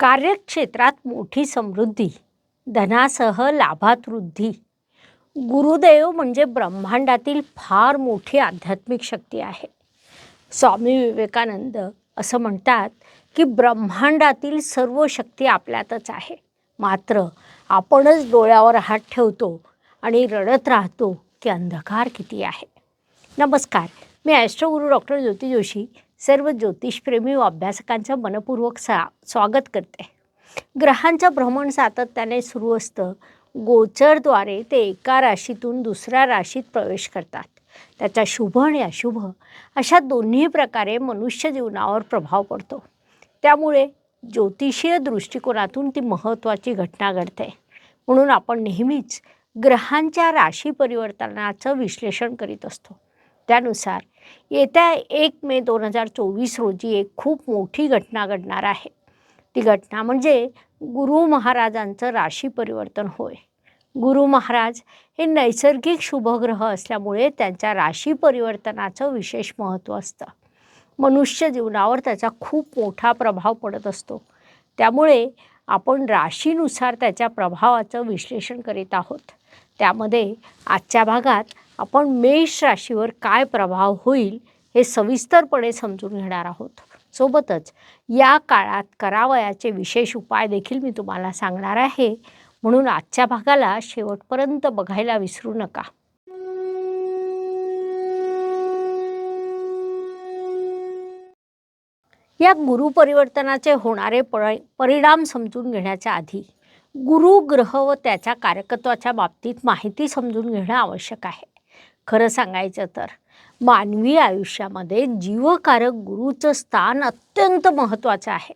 कार्यक्षेत्रात मोठी समृद्धी धनासह लाभात वृद्धी गुरुदेव म्हणजे ब्रह्मांडातील फार मोठी आध्यात्मिक शक्ती आहे. स्वामी विवेकानंद असं म्हणतात की ब्रह्मांडातील सर्व शक्ती आपल्यातच आहे. मात्र आपणच डोळ्यावर हात ठेवतो आणि रडत राहतो की अंधकार किती आहे. नमस्कार मी ॲस्ट्रोगुरू डॉक्टर ज्योती जोशी सर्व ज्योतिषप्रेमी व अभ्यासकांचं मनपूर्वक सा स्वागत करते. ग्रहांचं भ्रमण सातत्याने सुरू असतं. गोचरद्वारे ते एका राशीतून दुसऱ्या राशीत प्रवेश करतात. त्याचा शुभ आणि अशुभ अशा दोन्ही प्रकारे मनुष्य जीवनावर प्रभाव पडतो. त्यामुळे ज्योतिषीय दृष्टिकोनातून ती महत्त्वाची घटना घडते. म्हणून आपण नेहमीच ग्रहांच्या राशी परिवर्तनाचं विश्लेषण करीत असतो. त्यानुसार येत्या एक मे दोन हजार चोवीस रोजी एक खूप मोठी घटना घडणार आहे. ती घटना म्हणजे गुरु महाराजांचं राशी परिवर्तन होय. गुरु महाराज हे नैसर्गिक शुभग्रह असल्यामुळे त्यांच्या राशी परिवर्तनाचं विशेष महत्त्व असतं. मनुष्य जीवनावर त्याचा खूप मोठा प्रभाव पडत असतो. त्यामुळे आपण राशीनुसार त्याच्या प्रभावाचं विश्लेषण करीत आहोत. त्यामध्ये आजच्या भागात आपण मेष राशीवर काय प्रभाव होईल हे सविस्तरपणे समजून घेणार आहोत. सोबतच या काळात करावयाचे विशेष उपाय देखील मी तुम्हाला सांगणार आहे. म्हणून आजच्या भागाला शेवटपर्यंत बघायला विसरू नका. या गुरुपरिवर्तनाचे होणारे परि परिणाम समजून घेण्याच्या आधी गुरु ग्रह व त्याच्या कार्यकत्वाच्या बाबतीत माहिती समजून घेणं आवश्यक आहे. खरं सांगायचं तर मानवी आयुष्यामध्ये जीवकारक गुरुचं स्थान अत्यंत महत्त्वाचं आहे.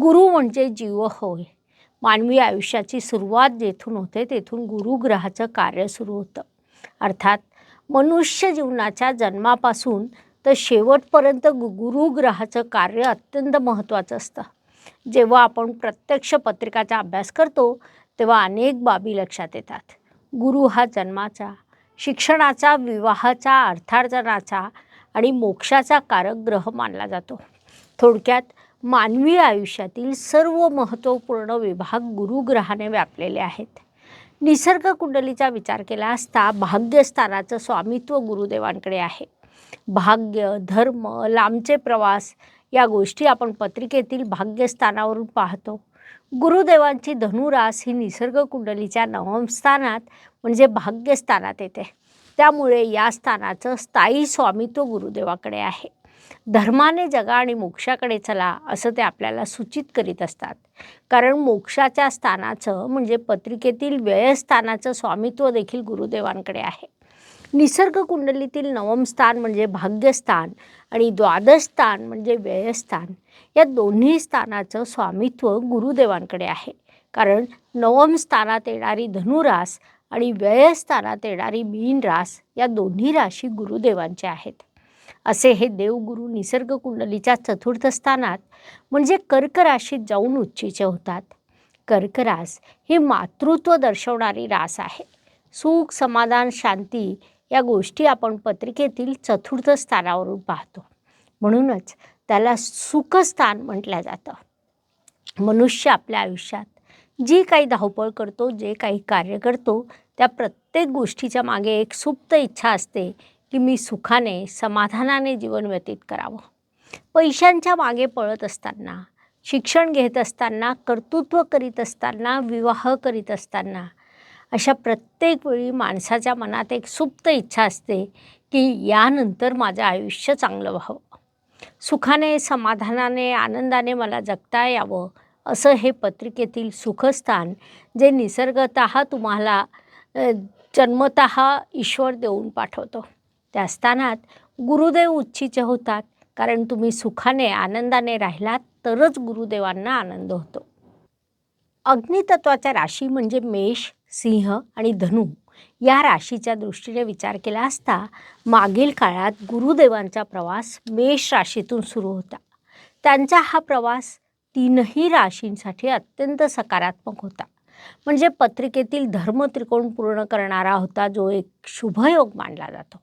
गुरु म्हणजे जीव होय. मानवी आयुष्याची सुरुवात जेथून होते तेथून गुरुग्रहाचं कार्य सुरू होतं. अर्थात मनुष्य जीवनाच्या जन्मापासून तर शेवटपर्यंत गु गुरुग्रहाचं कार्य अत्यंत महत्त्वाचं असतं. जेव्हा आपण प्रत्यक्ष पत्रिकाचा अभ्यास करतो तेव्हा अनेक बाबी लक्षात येतात. गुरु हा जन्माचा शिक्षणाचा विवाहाचा अर्थार्जनाचा आणि मोक्षाचा कारक ग्रह मानला जातो. थोडक्यात मानवी आयुष्यातील सर्व महत्त्वपूर्ण विभाग गुरुग्रहाने व्यापलेले आहेत. निसर्ग कुंडलीचा विचार केला असता भाग्यस्थानाचं स्वामित्व गुरुदेवांकडे आहे. भाग्य धर्म लांबचे प्रवास या गोष्टी आपण पत्रिकेतील भाग्यस्थानावरून पाहतो. गुरुदेवांची धनुरास ही निसर्ग कुंडलीच्या नवम स्थानात म्हणजे भाग्यस्थानात येते. त्यामुळे या स्थानाचं स्थायी स्वामित्व गुरुदेवाकडे आहे. धर्माने जगा आणि मोक्षाकडे चला असं ते आपल्याला सूचित करीत असतात. कारण मोक्षाच्या स्थानाचं म्हणजे पत्रिकेतील व्ययस्थानाचं स्वामित्व देखील गुरुदेवांकडे आहे. निसर्ग कुंडलीतील नवम स्थान म्हणजे भाग्यस्थान आणि द्वादश स्थान म्हणजे व्ययस्थान. या दोन्ही स्थानाचं स्वामित्व गुरुदेवांकडे आहे. कारण नवम स्थानात येणारी धनुरास आणि व्ययस्थानात येणारी मीन रास या दोन्ही राशी गुरुदेवांच्या आहेत. असे हे देवगुरु निसर्ग कुंडलीच्या चतुर्थ स्थानात म्हणजे कर्क राशीत जाऊन उच्चीचे होतात. कर्करास ही मातृत्व दर्शवणारी रास आहे. सुख समाधान शांती या गोष्टी आपण पत्रिकेतील चतुर्थ स्थानावरून पाहतो. म्हणूनच त्याला सुखस्थान म्हटलं जातं. मनुष्य आपल्या आयुष्यात जी काही धावपळ करतो जे काही कार्य करतो त्या प्रत्येक गोष्टीच्या मागे एक सुप्त इच्छा असते की मी सुखाने समाधानाने जीवन व्यतीत करावं. पैशांच्या मागे पळत असताना शिक्षण घेत असताना कर्तृत्व करीत असताना विवाह करीत असताना अशा प्रत्येक वेळी माणसाच्या मनात एक सुप्त इच्छा असते की यानंतर माझं आयुष्य चांगलं व्हावं. सुखाने समाधानाने आनंदाने मला जगता यावं असं हे पत्रिकेतील सुखस्थान जे निसर्गत तुम्हाला जन्मत ईश्वर देऊन पाठवतो. त्या स्थानात गुरुदेव उच्चीचे होतात. कारण तुम्ही सुखाने आनंदाने राहिलात तरच गुरुदेवांना आनंद होतो. अग्नितत्वाच्या राशी म्हणजे मेष सिंह आणि धनु या राशीच्या दृष्टीने विचार केला असता मागील काळात गुरुदेवांचा प्रवास मेष राशीतून सुरू होता. त्यांचा हा प्रवास तीनही राशींसाठी अत्यंत सकारात्मक होता. म्हणजे पत्रिकेतील धर्मत्रिकोण पूर्ण करणारा होता जो एक शुभयोग मानला जातो.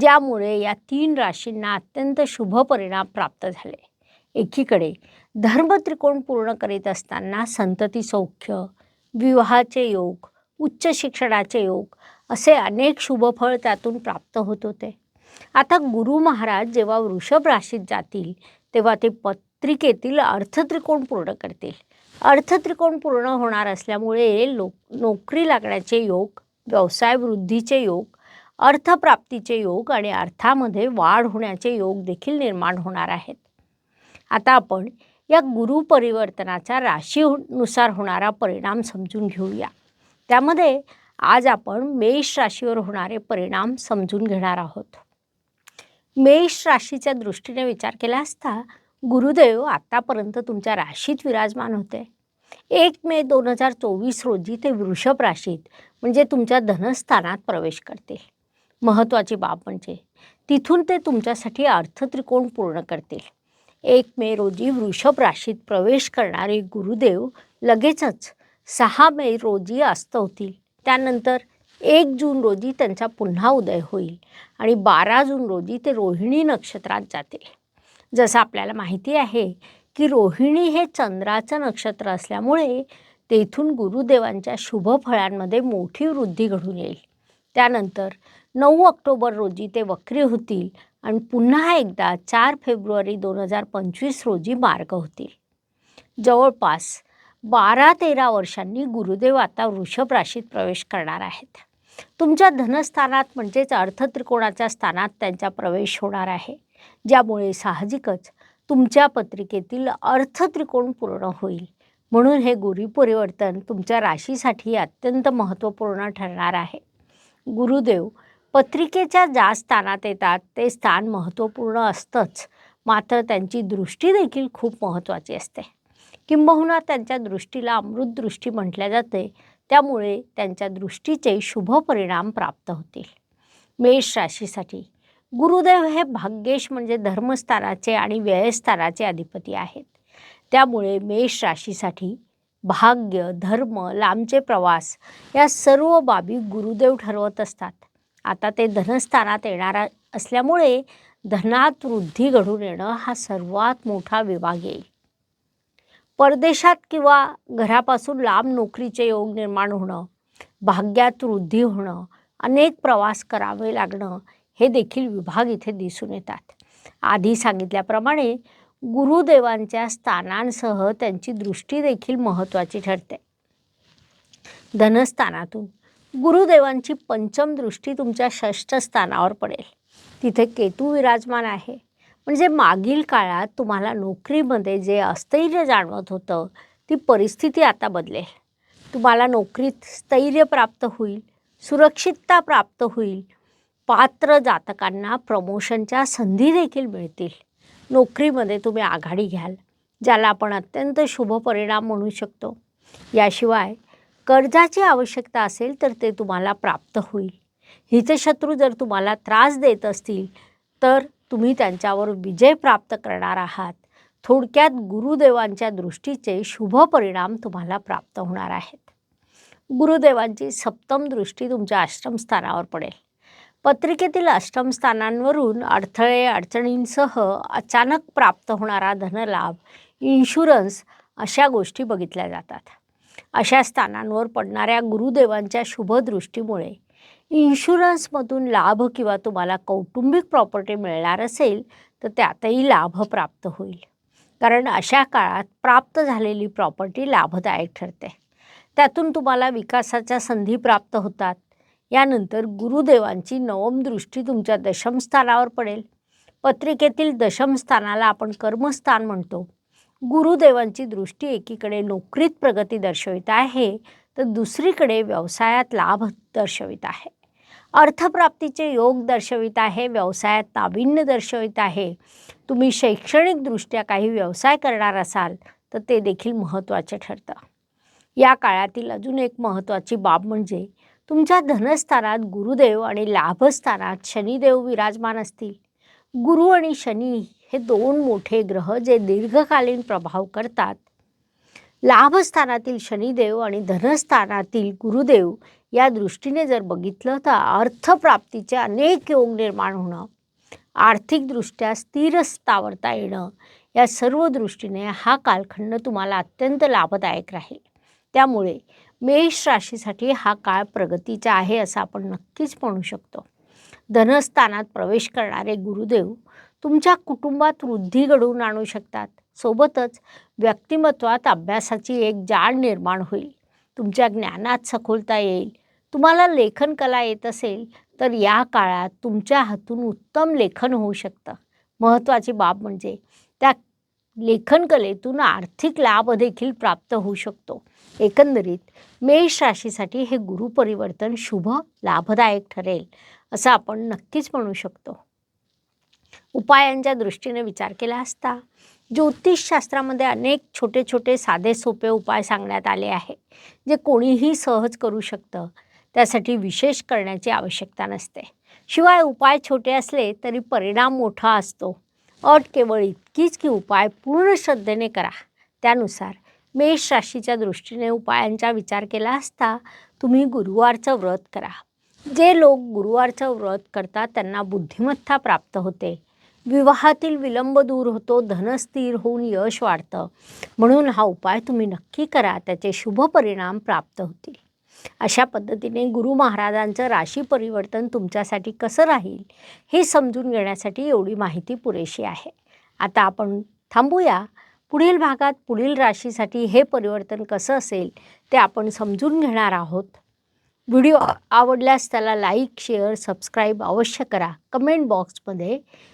ज्यामुळे या तीन राशींना अत्यंत शुभ परिणाम प्राप्त झाले. एकीकडे धर्मत्रिकोण पूर्ण करीत असताना संतती सौख्य विवाहाचे योग उच्च शिक्षणाचे योग असे अनेक शुभफळ त्यातून प्राप्त होत होते. आता गुरु महाराज जेव्हा वृषभ राशीत जातील तेव्हा ते पत्रिकेतील अर्थत्रिकोण पूर्ण करतील. अर्थत्रिकोण पूर्ण होणार असल्यामुळे लोक नोकरी लागण्याचे योग व्यवसाय वृद्धीचे योग अर्थप्राप्तीचे योग आणि अर्थामध्ये वाढ होण्याचे योग देखील निर्माण होणार आहेत. आता आपण या गुरु परिवर्तनाचा राशीनुसार होणारा परिणाम समजून घेऊया. त्यामध्ये आज आपण मेष राशीवर होणारे परिणाम समजून घेणार आहोत. मेष राशीच्या दृष्टीने विचार केला असता गुरुदेव आत्तापर्यंत तुमच्या राशीत विराजमान होते. एक मे दोन हजार चोवीस रोजी ते वृषभ राशीत म्हणजे तुमच्या धनस्थानात प्रवेश करतील महत्त्वाची बाब म्हणजे तिथून ते तुमच्यासाठी अर्थत्रिकोण पूर्ण करतील. एक मे रोजी वृषभ राशीत प्रवेश करणारे गुरुदेव लगेचच सहा मे रोजी अस्त होतील. त्यानंतर एक जून रोजी त्यांचा पुन्हा उदय होईल आणि बारा जून रोजी ते रोहिणी नक्षत्रात जातील. जसं आपल्याला माहिती आहे की रोहिणी हे चंद्राचं नक्षत्र असल्यामुळे तेथून गुरुदेवांच्या शुभ फळांमध्ये मोठी वृद्धी घडून येईल. त्यानंतर नऊ ऑक्टोबर रोजी ते वक्री होतील आणि पुन्हा एकदा चार फेब्रुवारी दोन हजार पंचवीस रोजी मार्ग होतील. जवळपास बारा तेरा वर्षांनी गुरुदेव आता वृषभ राशीत प्रवेश करणार आहेत. तुमच्या धनस्थानात म्हणजेच अर्थत्रिकोणाच्या स्थानात त्यांचा प्रवेश होणार आहे. ज्यामुळे साहजिकच तुमच्या पत्रिकेतील अर्थत्रिकोण पूर्ण होईल. म्हणून हे गुरुपरिवर्तन तुमच्या राशीसाठी अत्यंत महत्त्वपूर्ण ठरणार आहे. गुरुदेव पत्रिकेच्या ज्या स्थानात येतात ते स्थान महत्त्वपूर्ण असतंच. मात्र त्यांची दृष्टी देखील खूप महत्त्वाची असते. किंबहुना त्यांच्या दृष्टीला अमृत दृष्टी म्हटल्या जाते त्यामुळे त्यांच्या दृष्टीचे शुभ परिणाम प्राप्त होतील. मेष राशीसाठी गुरुदेव हे भाग्येश म्हणजे धर्मस्थानाचे आणि व्ययस्थानाचे अधिपती आहेत. त्यामुळे मेष राशीसाठी भाग्य धर्म लांबचे प्रवास या सर्व बाबी गुरुदेव ठरवत असतात. आता ते धनस्थानात येणार असल्यामुळे धनात वृद्धी घडून येणं हा सर्वात मोठा विभाग येईल. परदेशात किंवा घरापासून लांब नोकरीचे योग निर्माण होणं भाग्यात वृद्धी होणं अनेक प्रवास करावे लागणं हे देखील विभाग इथे दिसून येतात. आधी सांगितल्याप्रमाणे गुरुदेवांच्या स्थानांसह त्यांची दृष्टी देखील महत्त्वाची ठरते. धनस्थानातून गुरुदेवांची पंचम दृष्टी तुमच्या षष्ठ स्थानावर पडेल. तिथे केतू विराजमान आहे. म्हणजे मागील काळात तुम्हाला नोकरीमध्ये जे अस्थैर्य जाणवत होतं ती परिस्थिती आता बदलेल. तुम्हाला नोकरीत स्थैर्य प्राप्त होईल सुरक्षितता प्राप्त होईल पात्र जातकांना प्रमोशनच्या संधी देखील मिळतील. नोकरीमध्ये तुम्ही आघाडी घ्याल ज्याला आपण अत्यंत शुभ परिणाम म्हणू शकतो. याशिवाय कर्जाची आवश्यकता असेल तर ते तुम्हाला प्राप्त होईल. हितशत्रू जर तुम्हाला त्रास देत असतील तर तुम्ही त्यांच्यावर विजय प्राप्त करणार आहात. थोडक्यात गुरुदेवांच्या दृष्टीचे शुभ परिणाम तुम्हाला प्राप्त होणार आहेत. गुरुदेवांची सप्तम दृष्टी तुमच्या आश्रमस्थानावर पडेल. पत्रिकेतील अष्टमस्थानांवरून अडथळे अडचणींसह अचानक प्राप्त होणारा धनलाभ इन्शुरन्स अशा गोष्टी बघितल्या जातात. अशा स्थानांवर पडणाऱ्या गुरुदेवांच्या शुभदृष्टीमुळे इन्शुरन्समधून लाभ किंवा तुम्हाला कौटुंबिक प्रॉपर्टी मिळणार असेल तर त्यातही लाभ प्राप्त होईल. कारण अशा काळात प्राप्त झालेली प्रॉपर्टी लाभदायक ठरते. त्यातून तुम्हाला विकासाच्या संधी प्राप्त होतात. यानंतर गुरुदेवांची नवम दृष्टी तुमच्या दशमस्थानावर पडेल. पत्रिकेतील दशमस्थानाला आपण कर्मस्थान म्हणतो. गुरुदेवांची दृष्टी एकीकडे नोकरीत प्रगती दर्शवित आहे तर दुसरीकडे व्यवसायात लाभ दर्शवित आहे. अर्थप्राप्तीचे योग दर्शवित आहे व्यवसायात नाविन्य दर्शवित आहे. तुम्ही शैक्षणिकदृष्ट्या काही व्यवसाय करणार असाल तर ते देखील महत्त्वाचे ठरतं. या काळातील अजून एक महत्त्वाची बाब म्हणजे तुमच्या धनस्थानात गुरुदेव आणि लाभस्थानात शनिदेव विराजमान असतील. गुरु आणि शनी हे दोन मोठे ग्रह जे दीर्घकालीन प्रभाव करतात. लाभस्थानातील शनिदेव आणि धनस्थानातील गुरुदेव या दृष्टीने जर बघितलं तर अर्थप्राप्तीचे अनेक योग निर्माण होणं आर्थिकदृष्ट्या स्थिर स्थावरता येणं या सर्व दृष्टीने हा कालखंड तुम्हाला अत्यंत लाभदायक राहील. त्यामुळे मेष राशीसाठी हा काळ प्रगतीचा आहे असं आपण नक्कीच म्हणू शकतो. धनस्थानात प्रवेश करणारे गुरुदेव तुमच्या कुटुंबात वृद्धी घडवून आणू शकतात. सोबतच व्यक्तिमत्वात अभ्यासाची एक जाण निर्माण होईल. तुमच्या ज्ञानात सखोलता येईल. तुम्हाला लेखन कला येत असेल तर या काळात तुमच्या हातून उत्तम लेखन होऊ शकतं. महत्त्वाची बाब म्हणजे त्या लेखन कलेतून आर्थिक लाभ देखील प्राप्त होऊ शकतो. एकंदरीत मेष राशीसाठी हे गुरुपरिवर्तन शुभ लाभदायक ठरेल असं आपण नक्कीच म्हणू शकतो. उपायांच्या दृष्टीने विचार केला असता ज्योतिषशास्त्रामध्ये अनेक छोटे छोटे साधे सोपे उपाय सांगण्यात आले आहे जे कोणीही सहज करू शकतं त्यासाठी विशेष करण्याची आवश्यकता नसते. शिवाय उपाय छोटे असले तरी परिणाम मोठा असतो. अट केवळ इतकीच की उपाय पूर्ण श्रद्धेने करा. त्यानुसार मेष राशीच्या दृष्टीने उपायांचा विचार केला असता तुम्ही गुरुवारचं व्रत करा. जे लोक गुरुवारचं व्रत करतात त्यांना बुद्धिमत्ता प्राप्त होते. विवाहातील विलंब दूर होतो धन स्थिर होऊन यश वाढतं. म्हणून हा उपाय तुम्ही नक्की करा त्याचे शुभ परिणाम प्राप्त होतील. अशा पद्धतीने गुरु महाराजांचं राशी परिवर्तन तुमच्यासाठी कसं राहील हे समजून घेण्यासाठी एवढी माहिती पुरेशी आहे. आता आपण थांबूया. पुढील भागात पुढील राशीसाठी हे परिवर्तन कसं असेल ते आपण समजून घेणार आहोत. व्हिडिओ आवडल्यास त्याला लाईक शेअर सबस्क्राईब अवश्य करा. कमेंट बॉक्समध्ये